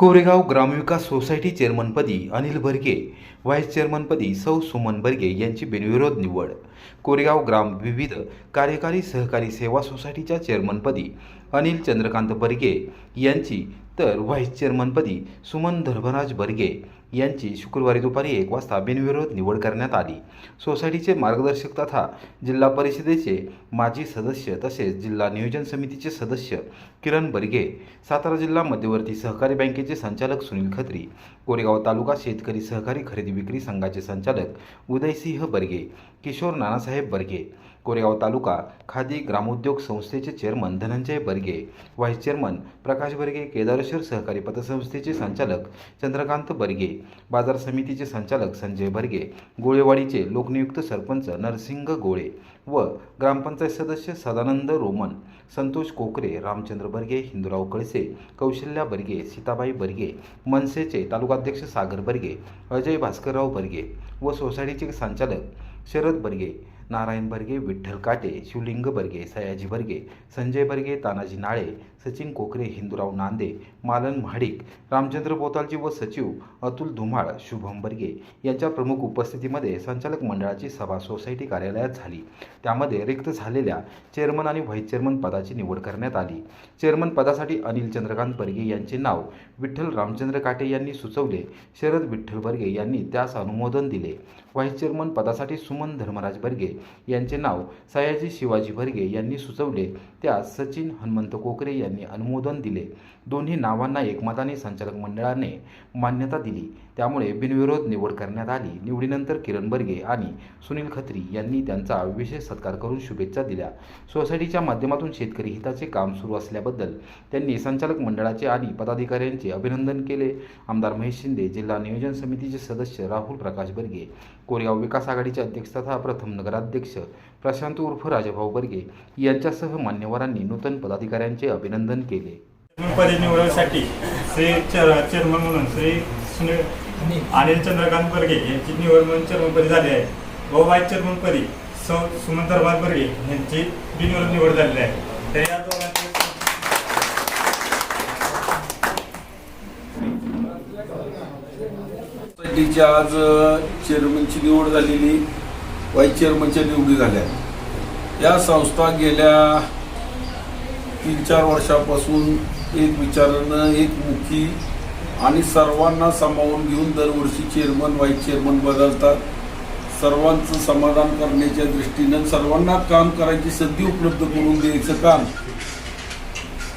कोरेगाव ग्रामविकास सोसायटी चेअरमनपदी अनिल बर्गे व्हाईस चेअरमनपदी सौ सुमन बर्गे यांची बिनविरोध निवड. कोरेगाव ग्राम विविध कार्यकारी सहकारी सेवा सोसायटीच्या चेअरमनपदी अनिल चंद्रकांत बर्गे यांची तर व्हाईस चेअरमनपदी सुमन धर्मराज बर्गे यांची शुक्रवारी दुपारी एक वाजता बिनविरोध निवड करण्यात आली. सोसायटीचे मार्गदर्शक तथा जिल्हा परिषदेचे माजी सदस्य तसेच जिल्हा नियोजन समितीचे सदस्य किरण बर्गे सातारा जिल्हा मध्यवर्ती सहकारी बँकेचे संचालक सुनील खत्री कोरेगाव तालुका शेतकरी सहकारी खरेदी विक्री संघाचे संचालक उदयसिंह बर्गे किशोर नानासाहेब बर्गे कोरेगाव तालुका खादी ग्रामोद्योग संस्थेचे chairman Dhananjay Barge vice chairman Prakash Barge Kedareshwar सहकारी पतसंस्थेचे संचालक चंद्रकांत बर्गे बाजार समितीचे संचालक संजय बर्गे गोळेवाडीचे लोकनियुक्त सरपंच नरसिंग गोळे व ग्रामपंचायत सदस्य सदानंद रोमन संतोष कोकरे रामचंद्र बर्गे हिंदुराव कळसे कौशल्या बर्गे सीताबाई बर्गे मनसेचे तालुकाध्यक्ष सागर बर्गे अजय भास्करराव बर्गे व सोसायटीचे संचालक शरद बर्गे नारायण बर्गे विठ्ठल काटे शिवलिंग बर्गे सयाजी बर्गे संजय बर्गे तानाजी नाळे सचिन कोकरे हिंदूराव नांदे मालन महाडिक रामचंद्र बोतालजी व सचिव अतुल धुमाळ शुभम बर्गे यांच्या प्रमुख उपस्थितीमध्ये संचालक मंडळाची सभा सोसायटी कार्यालयात झाली. त्यामध्ये रिक्त झालेल्या चेअरमन आणि व्हाईस चेअरमन पदाची निवड करण्यात आली. चेअरमन पदासाठी अनिल चंद्रकांत बर्गे यांचे नाव विठ्ठल रामचंद्र काटे यांनी सुचवले. शरद विठ्ठल बर्गे यांनी त्यास अनुमोदन दिले. व्हाईस चेअरमन पदासाठी सुमन धर्मराज बर्गे यांचे नाव सयाजी शिवाजी भरगे यांनी सुचवले. त्यास सचिन हनुमंत कोकरे यांनी अनुमोदन दिले. दोन्ही नावांना एकमताने संचालक मंडळाने मान्यता दिली. त्यामुळे बिनविरोध निवड करण्यात आली. निवडीनंतर किरण बर्गे आणि सुनील खत्री यांनी त्यांचा विशेष सत्कार करून शुभेच्छा दिल्या. सोसायटीच्या माध्यमातून शेतकरी हिताचे काम सुरू असल्याबद्दल त्यांनी संचालक मंडळाचे आणि पदाधिकाऱ्यांचे अभिनंदन केले. आमदार महेश शिंदे जिल्हा नियोजन समितीचे सदस्य राहुल प्रकाश बर्गे कोरेगाव विकास आघाडीचे अध्यक्ष तथा प्रथम नगराध्यक्ष प्रशांत उर्फ राजभाऊ बर्गे यांच्यासह मान्यवरांनी नूतन पदाधिकाऱ्यांचे अभिनंदन केले. पदी श्री चेअरमन म्हणून श्री सुनील अनिल चंद्रकांत बर्गे यांची निवड म्हणून चेअरमनपदी झाली आहे. व वाईस चेअरमनपदी सौ सुमन दरबार बर्गे यांची बिनविरोध निवड झालेली आहे. तर या दोघांची सोसायटीची आज चेअरमनची निवड झालेली वाईस चेअरमनच्या निवडी झाल्या. या संस्था गेल्या तीन चार वर्षापासून एक विचारानं एक मुखी आणि सर्वांना सामावून घेऊन दरवर्षी चेअरमन व्हाईस चेअरमन बदलतात. सर्वांचं समाधान करण्याच्या दृष्टीनं सर्वांना काम करायची संधी उपलब्ध करून द्यायचं काम.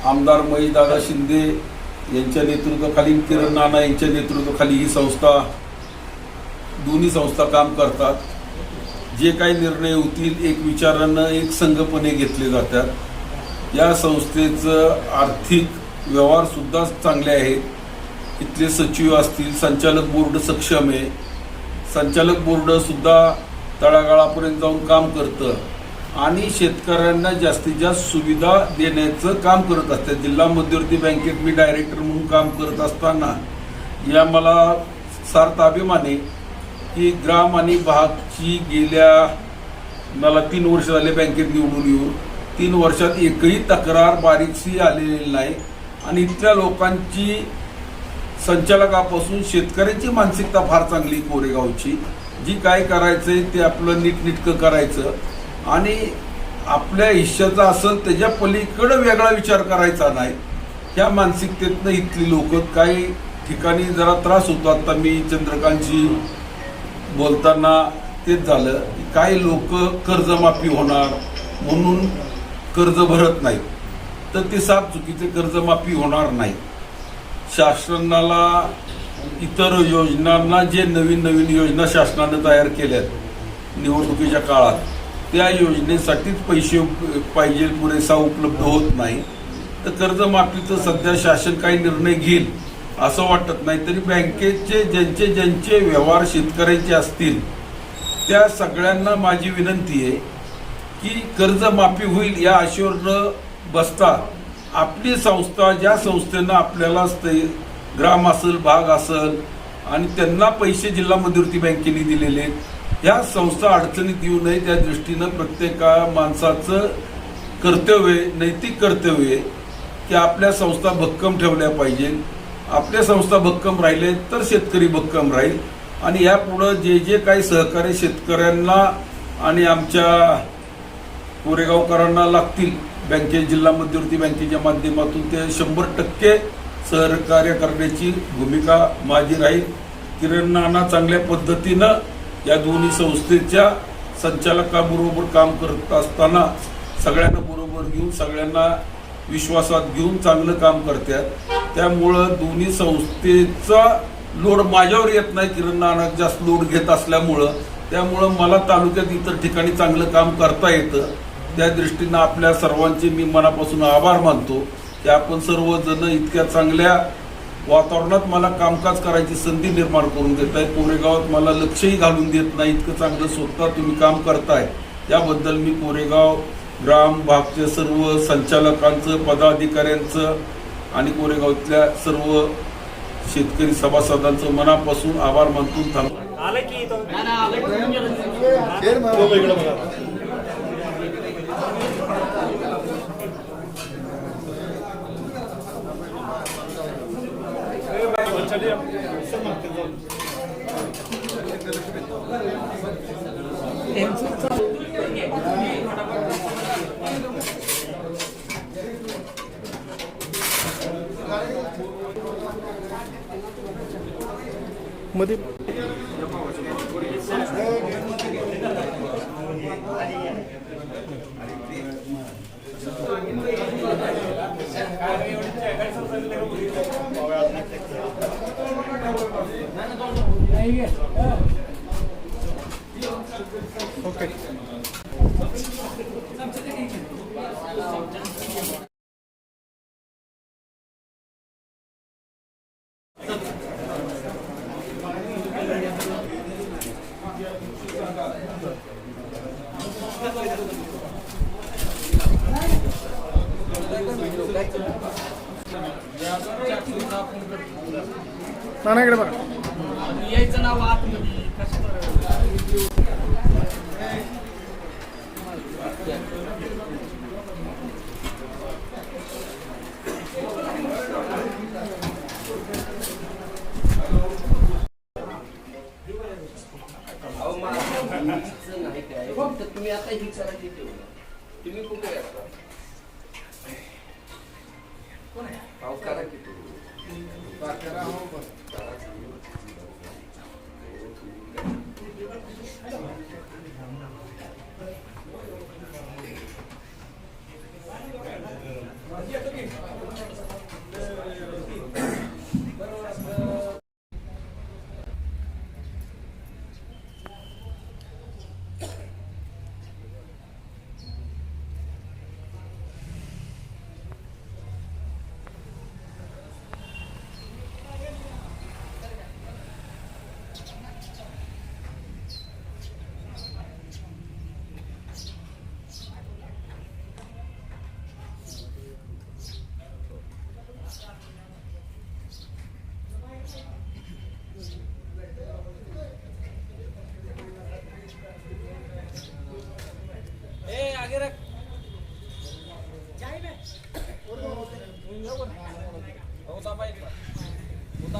आमदार महेशदादा शिंदे यांच्या नेतृत्वाखाली किरण नाना यांच्या नेतृत्वाखाली ही संस्था दोन्ही संस्था काम करतात. जे काही निर्णय होतील एक विचारानं एक संघपणे घेतले जातात. या संस्थेचं आर्थिक व्यवहारसुद्धा चांगले आहेत. इथले सचिव असतील संचालक बोर्ड सक्षम आहे. संचालक बोर्डसुद्धा तळागाळापर्यंत जाऊन काम करतं. आणि शेतकऱ्यांना जास्तीत जास्त सुविधा देण्याचं काम करत असते. जिल्हा मध्यवर्ती बँकेत मी डायरेक्टर म्हणून काम करत असताना या मला सार्थ अभिमान आहे की ग्राम आणि भागची गेल्या मला तीन वर्ष झाले बँकेत निवडून येऊन. तीन वर्षात एकही तक्रार बारीकशी आलेली नाही. आणि इथल्या लोकांची संचालकापासून शेतकऱ्यांची मानसिकता फार चांगली कोरेगावची. जी काय करायचंय ते आपलं नीटनिटकं करायचं. आणि आपल्या हिश्श्याचं असेल त्याच्या पलीकडं वेगळा विचार करायचा नाही. ह्या मानसिकतेतनं इथली लोक काही ठिकाणी जरा त्रास होतो. आता मी चंद्रकांतशी बोलताना तेच झालं काही लोक कर्जमाफी होणार म्हणून कर्ज भरत नाहीत. तर ते साफ चुकीचे कर्जमाफी होणार नाही. शासनाला इतर योजनांना जे नवीन नवीन योजना शासनानं तयार केल्यात निवडणुकीच्या काळात त्या योजनेसाठीच पैसे उप- पाहिजे पुरेसा उपलब्ध होत नाही. तर कर्जमाफीचं सध्या शासन काही निर्णय घेईल असं वाटत नाही. तरी बँकेचे ज्यांचे ज्यांचे व्यवहार शेतकऱ्यांचे असतील त्या सगळ्यांना माझी विनंती आहे की कर्जमाफी होईल या आशेवर बसता आपली संस्था ज्या संस्थेनं आपल्याला ग्राम असेल भाग असेल आणि त्यांना पैसे जिल्हा मध्यवर्ती बँकेने दिलेले आहेत ह्या संस्था अडचणीत येऊ नये. त्या दृष्टीनं प्रत्येका माणसाचं कर्तव्य आहे, नैतिक कर्तव्य आहे की आपल्या संस्था भक्कम ठेवल्या पाहिजे आपल्या संस्था भक्कम राहिले तर शेतकरी भक्कम राहील. आणि यापुढं जे जे काही सहकार्य शेतकऱ्यांना आणि आमच्या कोरेगावकरांना लागतील बँके जिल्हा मध्यवर्ती बँकेच्या माध्यमातून ते शंभर टक्के सहकार्य करण्याची भूमिका माझी राहील. किरण नाना चांगल्या पद्धतीनं या दोन्ही संस्थेच्या संचालकाबरोबर काम करत असताना सगळ्यांना बरोबर घेऊन सगळ्यांना विश्वासात घेऊन चांगलं काम करतात. त्यामुळं दोन्ही संस्थेचा लोड माझ्यावर येत नाही. किरण नाना जास्त लोड घेत असल्यामुळं. त्यामुळं मला तालुक्यात इतर ठिकाणी चांगलं काम करता येतं. त्या दृष्टीनं आपल्या सर्वांचे मी मनापासून आभार मानतो. की आपण सर्वजण इतक्या चांगल्या वातावरणात मला कामकाज करायची संधी निर्माण करून देत आहे कोरेगावात मला लक्षही घालून देत नाही इतकं चांगलं स्वतः तुम्ही काम करताय. त्याबद्दल मी कोरेगाव ग्राम भागच्या सर्व संचालकांचं पदाधिकाऱ्यांचं आणि कोरेगावातल्या सर्व शेतकरी सभासदांचं मनापासून आभार मानतो. थांबतो मध्ये की तो नानाकडे बघा. यायचं नाव आतमध्ये कसं अहो मला हिचं नाही काय फक्त तुम्ही आता ही करायची तेवढं तुम्ही कुठे असता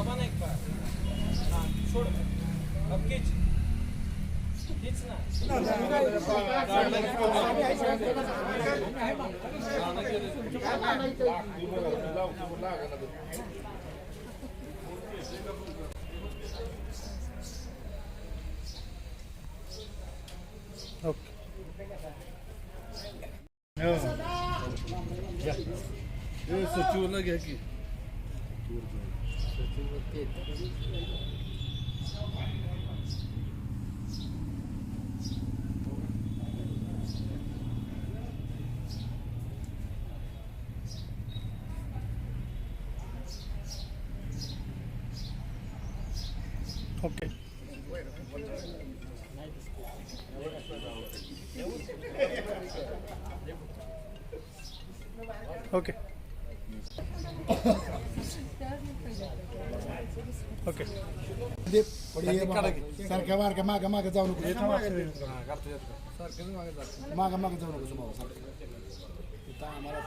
हां सोड. नक्कीच ओके. हो. सचिवला घ्या की. ओके ओके ओके सारख्या मार्ग माग माग जाऊ नको. माग माग जाऊ नको समोर. इथं आम्हाला